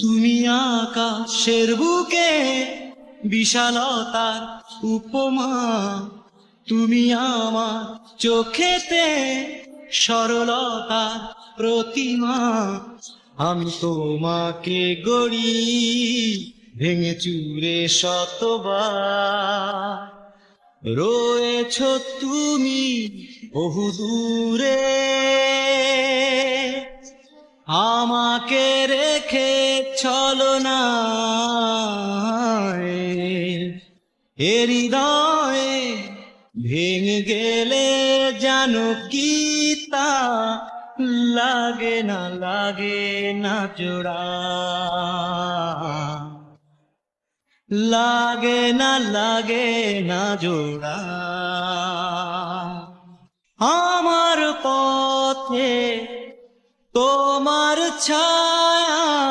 তুমি আকাশের বুকে বিশালতার উপমা। তুমি আমার চোখেতে সরলতার প্রতিমা। আমি তোমাকে গড়ি ভেঙে চুরে শতবার। রয়েছ তুমি বহু দূরে আমাকে রেখে চলো না। এ হৃদয়ে ভেঙে গেলে জানো কি তা লাগে না লাগে না জোড়া। লাগে না লাগে না জোড়া। আমার পথে তোমার ছায়া